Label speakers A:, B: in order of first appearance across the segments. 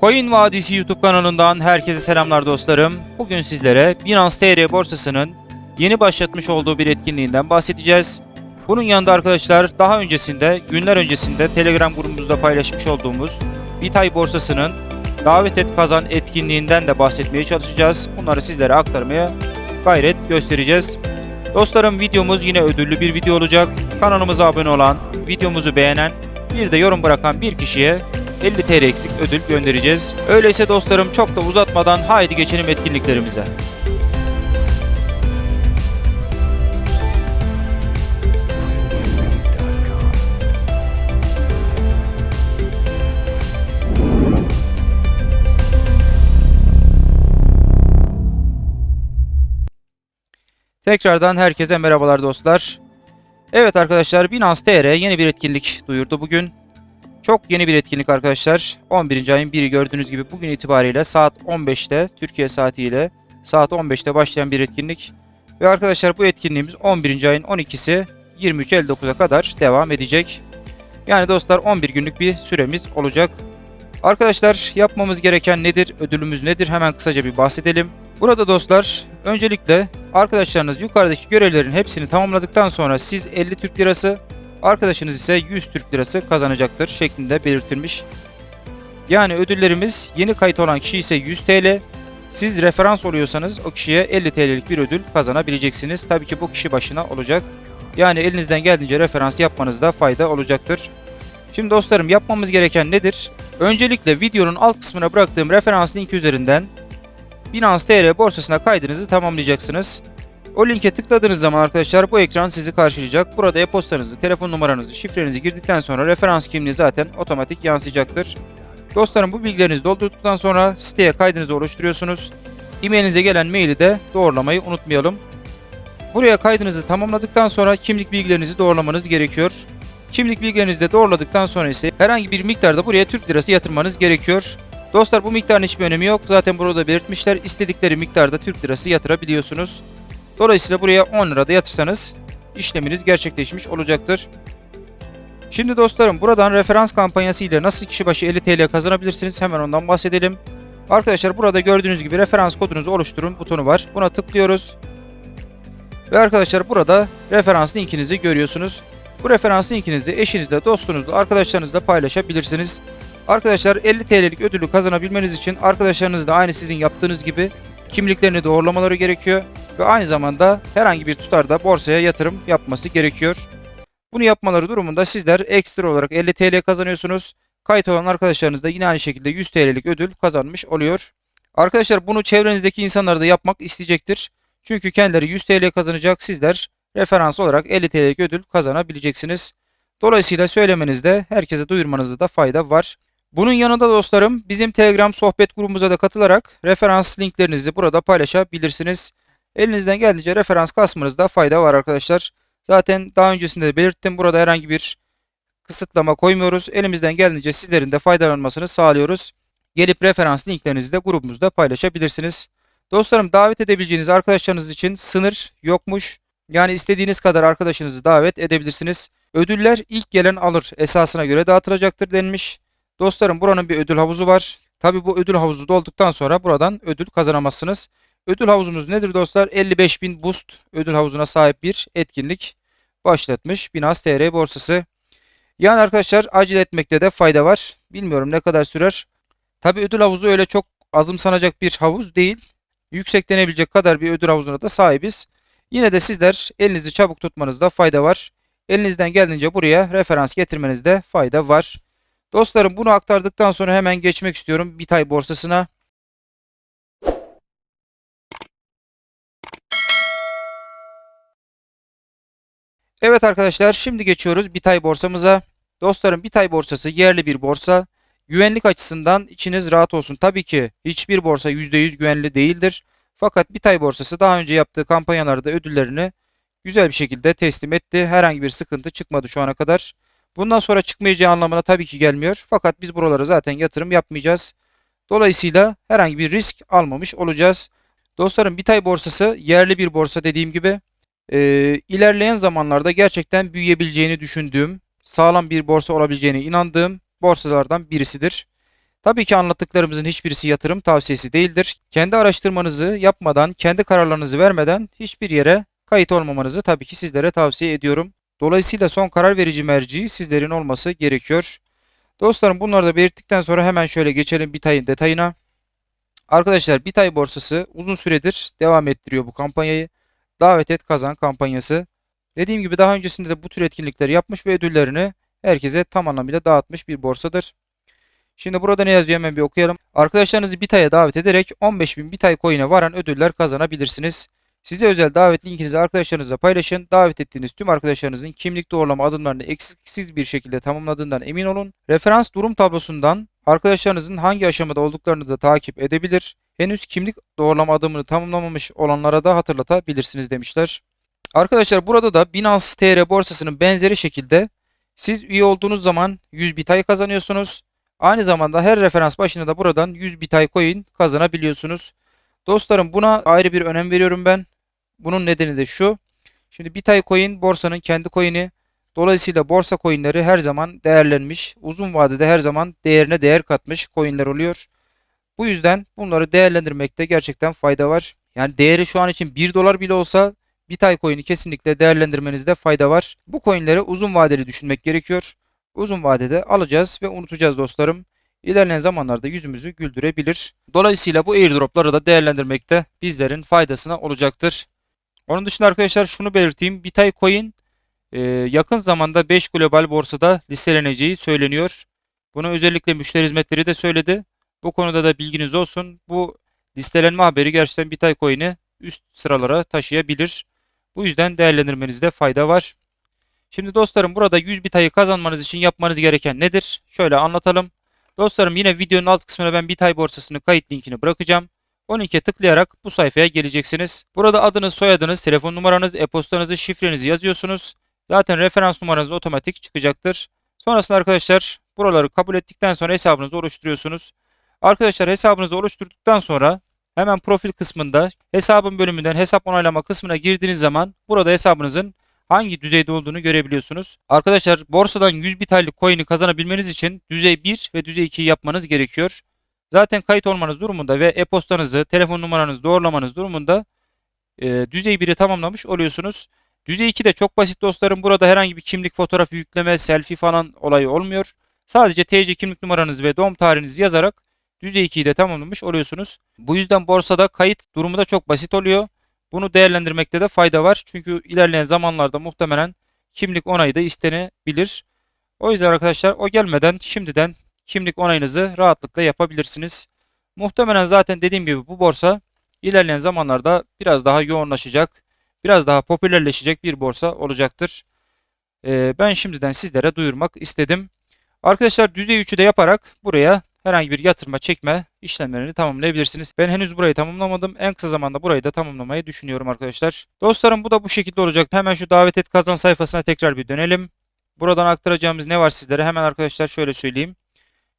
A: Coin Vadisi YouTube kanalından herkese selamlar dostlarım. Bugün sizlere Binance TR borsasının yeni başlatmış olduğu bir etkinliğinden bahsedeceğiz. Bunun yanında arkadaşlar daha öncesinde, günler öncesinde Telegram grubumuzda paylaşmış olduğumuz Bitay borsasının davet et kazan etkinliğinden de bahsetmeye çalışacağız. Bunları sizlere aktarmaya gayret göstereceğiz. Dostlarım videomuz yine ödüllü bir video olacak. Kanalımıza abone olan, videomuzu beğenen, bir de yorum bırakan bir kişiye 50 TL eksik ödül göndereceğiz. Öyleyse dostlarım çok da uzatmadan haydi geçelim etkinliklerimize. Tekrardan herkese merhabalar dostlar. Evet arkadaşlar Binance TR yeni bir etkinlik duyurdu bugün. Çok yeni bir etkinlik arkadaşlar. 11. ayın 1'i gördüğünüz gibi bugün itibariyle saat 15'te Türkiye saatiyle saat 15'te başlayan bir etkinlik. Ve arkadaşlar bu etkinliğimiz 11. ayın 12'si 23.59'a kadar devam edecek. Yani dostlar 11 günlük bir süremiz olacak. Arkadaşlar yapmamız gereken nedir? Ödülümüz nedir? Hemen kısaca bir bahsedelim. Burada dostlar öncelikle arkadaşlarınız yukarıdaki görevlerin hepsini tamamladıktan sonra siz 50 Türk Lirası, arkadaşınız ise 100 Türk Lirası kazanacaktır şeklinde belirtilmiş. Yani ödüllerimiz yeni kayıt olan kişi ise 100 TL, siz referans oluyorsanız o kişiye 50 TL'lik bir ödül kazanabileceksiniz. Tabii ki bu kişi başına olacak. Yani elinizden geldiğince referans yapmanızda fayda olacaktır. Şimdi dostlarım yapmamız gereken nedir? Öncelikle videonun alt kısmına bıraktığım referans linki üzerinden Binance TR borsasına kaydınızı tamamlayacaksınız. O linke tıkladığınız zaman arkadaşlar bu ekran sizi karşılayacak. Burada e-postanızı, telefon numaranızı, şifrenizi girdikten sonra referans kimliği zaten otomatik yansıyacaktır. Dostlarım bu bilgilerinizi doldurduktan sonra siteye kaydınızı oluşturuyorsunuz. E-mailinize gelen maili de doğrulamayı unutmayalım. Buraya kaydınızı tamamladıktan sonra kimlik bilgilerinizi doğrulamanız gerekiyor. Kimlik bilgilerinizi de doğruladıktan sonra ise herhangi bir miktarda buraya Türk lirası yatırmanız gerekiyor. Dostlar bu miktarın hiçbir önemi yok. Zaten burada belirtmişler. İstedikleri miktarda Türk lirası yatırabiliyorsunuz. Dolayısıyla buraya 10 lira da yatırsanız işleminiz gerçekleşmiş olacaktır. Şimdi dostlarım buradan referans kampanyası ile nasıl kişi başı 50 TL kazanabilirsiniz hemen ondan bahsedelim. Arkadaşlar burada gördüğünüz gibi referans kodunuzu oluşturun butonu var. Buna tıklıyoruz. Ve arkadaşlar burada referans linkinizi görüyorsunuz. Bu referans linkinizi eşinizle, dostunuzla, arkadaşlarınızla paylaşabilirsiniz. Arkadaşlar 50 TL'lik ödülü kazanabilmeniz için arkadaşlarınız da aynı sizin yaptığınız gibi kimliklerini doğrulamaları gerekiyor ve aynı zamanda herhangi bir tutarda borsaya yatırım yapması gerekiyor. Bunu yapmaları durumunda sizler ekstra olarak 50 TL kazanıyorsunuz. Kayıt olan arkadaşlarınız da yine aynı şekilde 100 TL'lik ödül kazanmış oluyor. Arkadaşlar bunu çevrenizdeki insanlar da yapmak isteyecektir. Çünkü kendileri 100 TL kazanacak, sizler referans olarak 50 TL'lik ödül kazanabileceksiniz. Dolayısıyla söylemenizde, herkese duyurmanızda da fayda var. Bunun yanında dostlarım bizim Telegram sohbet grubumuza da katılarak referans linklerinizi burada paylaşabilirsiniz. Elinizden geldiğince referans kasmanızda fayda var arkadaşlar. Zaten daha öncesinde de belirttim. Burada herhangi bir kısıtlama koymuyoruz. Elimizden geldiğince sizlerin de faydalanmasını sağlıyoruz. Gelip referans linklerinizi de grubumuzda paylaşabilirsiniz. Dostlarım davet edebileceğiniz arkadaşlarınız için sınır yokmuş. Yani istediğiniz kadar arkadaşınızı davet edebilirsiniz. Ödüller ilk gelen alır esasına göre dağıtılacaktır denmiş. Dostlarım buranın bir ödül havuzu var. Tabi bu ödül havuzu dolduktan sonra buradan ödül kazanamazsınız. Ödül havuzumuz nedir dostlar? 55.000 boost ödül havuzuna sahip bir etkinlik başlatmış Binance TR borsası. Yani arkadaşlar acele etmekte de fayda var. Bilmiyorum ne kadar sürer. Tabi ödül havuzu öyle çok azımsanacak bir havuz değil. Yüksek denebilecek kadar bir ödül havuzuna da sahibiz. Yine de sizler elinizi çabuk tutmanızda fayda var. Elinizden geldiğince buraya referans getirmenizde fayda var. Dostlarım bunu aktardıktan sonra hemen geçmek istiyorum Bitay borsasına. Evet arkadaşlar şimdi geçiyoruz Bitay borsamıza. Dostlarım Bitay borsası yerli bir borsa. Güvenlik açısından içiniz rahat olsun. Tabii ki hiçbir borsa %100 güvenli değildir. Fakat Bitay borsası daha önce yaptığı kampanyalarda ödüllerini güzel bir şekilde teslim etti. Herhangi bir sıkıntı çıkmadı şu ana kadar. Bundan sonra çıkmayacağı anlamına tabii ki gelmiyor. Fakat biz buralara zaten yatırım yapmayacağız. Dolayısıyla herhangi bir risk almamış olacağız. Dostlarım Bitay borsası yerli bir borsa dediğim gibi. Ee, ilerleyen zamanlarda gerçekten büyüyebileceğini düşündüğüm, sağlam bir borsa olabileceğine inandığım borsalardan birisidir. Tabii ki anlattıklarımızın hiçbirisi yatırım tavsiyesi değildir. Kendi araştırmanızı yapmadan, kendi kararlarınızı vermeden hiçbir yere kayıt olmamanızı tabii ki sizlere tavsiye ediyorum. Dolayısıyla son karar verici merci sizlerin olması gerekiyor. Dostlarım bunları da belirttikten sonra hemen şöyle geçelim Bitay'ın detayına. Arkadaşlar Bitay borsası uzun süredir devam ettiriyor bu kampanyayı. Davet et kazan kampanyası. Dediğim gibi daha öncesinde de bu tür etkinlikleri yapmış ve ödüllerini herkese tam anlamıyla dağıtmış bir borsadır. Şimdi burada ne yazıyor hemen bir okuyalım. Arkadaşlarınızı Bitay'a davet ederek 15.000 Bitay coin'e varan ödüller kazanabilirsiniz. Size özel davet linkinizi arkadaşlarınızla paylaşın. Davet ettiğiniz tüm arkadaşlarınızın kimlik doğrulama adımlarını eksiksiz bir şekilde tamamladığından emin olun. Referans durum tablosundan arkadaşlarınızın hangi aşamada olduklarını da takip edebilir. Henüz kimlik doğrulama adımını tamamlamamış olanlara da hatırlatabilirsiniz demişler. Arkadaşlar burada da Binance TR borsasının benzeri şekilde siz üye olduğunuz zaman 100 Bitay kazanıyorsunuz. Aynı zamanda her referans başına da buradan 100 Bitay coin kazanabiliyorsunuz. Dostlarım buna ayrı bir önem veriyorum ben. Bunun nedeni de şu. Şimdi Bitay coin borsanın kendi coin'i. Dolayısıyla borsa coinleri her zaman değerlenmiş. Uzun vadede her zaman değerine değer katmış coinler oluyor. Bu yüzden bunları değerlendirmekte gerçekten fayda var. Yani değeri şu an için 1 dolar bile olsa Bitay coin'i kesinlikle değerlendirmenizde fayda var. Bu coinleri uzun vadeli düşünmek gerekiyor. Uzun vadede alacağız ve unutacağız dostlarım. İlerleyen zamanlarda yüzümüzü güldürebilir. Dolayısıyla bu airdropları da değerlendirmekte bizlerin faydasına olacaktır. Onun dışında arkadaşlar şunu belirteyim. Bitay Coin e, yakın zamanda 5 global borsada listeleneceği söyleniyor. Bunu özellikle müşteri hizmetleri de söyledi. Bu konuda da bilginiz olsun. Bu listelenme haberi gerçekten Bitay Coin'i üst sıralara taşıyabilir. Bu yüzden değerlendirmenizde fayda var. Şimdi dostlarım burada 100 bitayı kazanmanız için yapmanız gereken nedir? Şöyle anlatalım. Dostlarım yine videonun alt kısmına ben Bitay borsasının kayıt linkini bırakacağım. O linke tıklayarak bu sayfaya geleceksiniz. Burada adınız, soyadınız, telefon numaranız, e-postanızı, şifrenizi yazıyorsunuz. Zaten referans numaranız otomatik çıkacaktır. Sonrasında arkadaşlar buraları kabul ettikten sonra hesabınızı oluşturuyorsunuz. Arkadaşlar hesabınızı oluşturduktan sonra hemen profil kısmında hesabın bölümünden hesap onaylama kısmına girdiğiniz zaman burada hesabınızın hangi düzeyde olduğunu görebiliyorsunuz. Arkadaşlar borsadan 100 bitaylık coin'i kazanabilmeniz için düzey 1 ve düzey 2'yi yapmanız gerekiyor. Zaten kayıt olmanız durumunda ve e-postanızı, telefon numaranızı doğrulamanız durumunda e, düzey 1'i tamamlamış oluyorsunuz. Düzey 2 de çok basit dostlarım. Burada herhangi bir kimlik fotoğrafı yükleme, selfie falan olayı olmuyor. Sadece TC kimlik numaranızı ve doğum tarihinizi yazarak düzey 2'yi de tamamlamış oluyorsunuz. Bu yüzden borsada kayıt durumu da çok basit oluyor. Bunu değerlendirmekte de fayda var. Çünkü ilerleyen zamanlarda muhtemelen kimlik onayı da istenebilir. O yüzden arkadaşlar o gelmeden şimdiden kimlik onayınızı rahatlıkla yapabilirsiniz. Muhtemelen zaten dediğim gibi bu borsa ilerleyen zamanlarda biraz daha yoğunlaşacak, biraz daha popülerleşecek bir borsa olacaktır. Ee, ben şimdiden sizlere duyurmak istedim. Arkadaşlar düzey 3'ü de yaparak buraya herhangi bir yatırma çekme işlemlerini tamamlayabilirsiniz. Ben henüz burayı tamamlamadım. En kısa zamanda burayı da tamamlamayı düşünüyorum arkadaşlar. Dostlarım bu da bu şekilde olacak. Hemen şu davet et kazan sayfasına tekrar bir dönelim. Buradan aktaracağımız ne var sizlere? Hemen arkadaşlar şöyle söyleyeyim.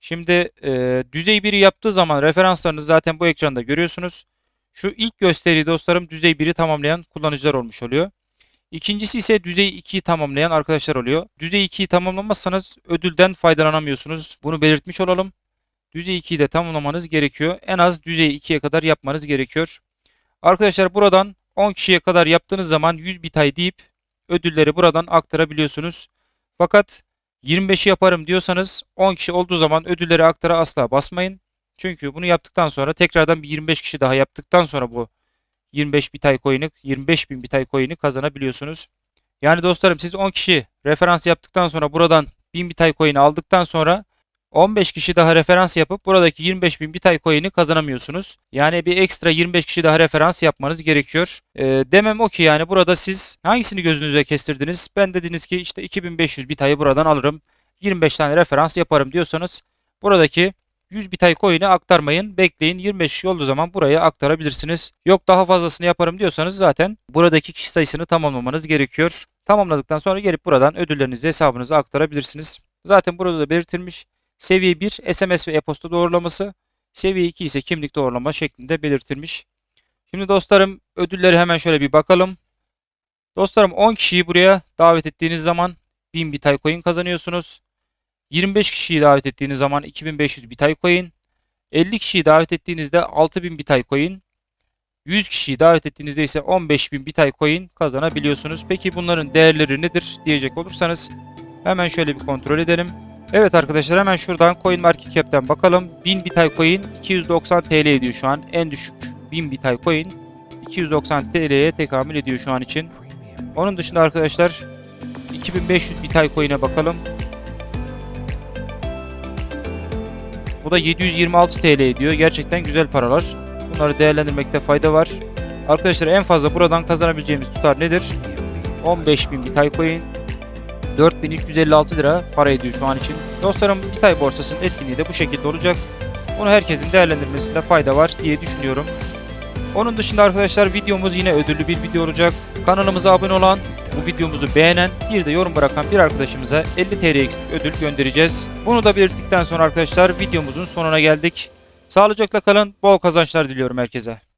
A: Şimdi e, düzey 1'i yaptığı zaman referanslarınızı zaten bu ekranda görüyorsunuz. Şu ilk gösteri dostlarım düzey 1'i tamamlayan kullanıcılar olmuş oluyor. İkincisi ise düzey 2'yi tamamlayan arkadaşlar oluyor. Düzey 2'yi tamamlamazsanız ödülden faydalanamıyorsunuz. Bunu belirtmiş olalım. Düzey 2'yi de tamamlamanız gerekiyor. En az düzey 2'ye kadar yapmanız gerekiyor. Arkadaşlar buradan 10 kişiye kadar yaptığınız zaman 100 bitay deyip ödülleri buradan aktarabiliyorsunuz. Fakat 25'i yaparım diyorsanız 10 kişi olduğu zaman ödülleri aktara asla basmayın. Çünkü bunu yaptıktan sonra tekrardan bir 25 kişi daha yaptıktan sonra bu 25 bitay coin'i 25 bin bitay coin'i kazanabiliyorsunuz. Yani dostlarım siz 10 kişi referans yaptıktan sonra buradan 1000 bitay coin'i aldıktan sonra 15 kişi daha referans yapıp buradaki 25 bin bitay coin'i kazanamıyorsunuz. Yani bir ekstra 25 kişi daha referans yapmanız gerekiyor. E, demem o ki yani burada siz hangisini gözünüze kestirdiniz? Ben dediniz ki işte 2500 bitayı buradan alırım. 25 tane referans yaparım diyorsanız buradaki 100 bitay coin'i aktarmayın. Bekleyin 25 kişi olduğu zaman buraya aktarabilirsiniz. Yok daha fazlasını yaparım diyorsanız zaten buradaki kişi sayısını tamamlamanız gerekiyor. Tamamladıktan sonra gelip buradan ödüllerinizi hesabınıza aktarabilirsiniz. Zaten burada da belirtilmiş. Seviye 1 SMS ve e-posta doğrulaması. Seviye 2 ise kimlik doğrulama şeklinde belirtilmiş. Şimdi dostlarım ödülleri hemen şöyle bir bakalım. Dostlarım 10 kişiyi buraya davet ettiğiniz zaman 1000 Bitcoin kazanıyorsunuz. 25 kişiyi davet ettiğiniz zaman 2500 Bitcoin. 50 kişiyi davet ettiğinizde 6000 Bitay coin, 100 kişiyi davet ettiğinizde ise 15.000 Bitay coin kazanabiliyorsunuz. Peki bunların değerleri nedir diyecek olursanız hemen şöyle bir kontrol edelim. Evet arkadaşlar hemen şuradan Coin Market Cap'ten bakalım. 1000 Bitay coin 290 TL ediyor şu an. En düşük 1000 Bitay coin 290 TL'ye tekamül ediyor şu an için. Onun dışında arkadaşlar 2500 Bitay coin'e bakalım. Bu da 726 TL ediyor. Gerçekten güzel paralar. Bunları değerlendirmekte fayda var. Arkadaşlar en fazla buradan kazanabileceğimiz tutar nedir? 15.000 Bitay coin 4356 lira para ediyor şu an için. Dostlarım Bitay borsasının etkinliği de bu şekilde olacak. Bunu herkesin değerlendirmesinde fayda var diye düşünüyorum. Onun dışında arkadaşlar videomuz yine ödüllü bir video olacak. Kanalımıza abone olan, bu videomuzu beğenen, bir de yorum bırakan bir arkadaşımıza 50 TL eksik ödül göndereceğiz. Bunu da belirttikten sonra arkadaşlar videomuzun sonuna geldik. Sağlıcakla kalın, bol kazançlar diliyorum herkese.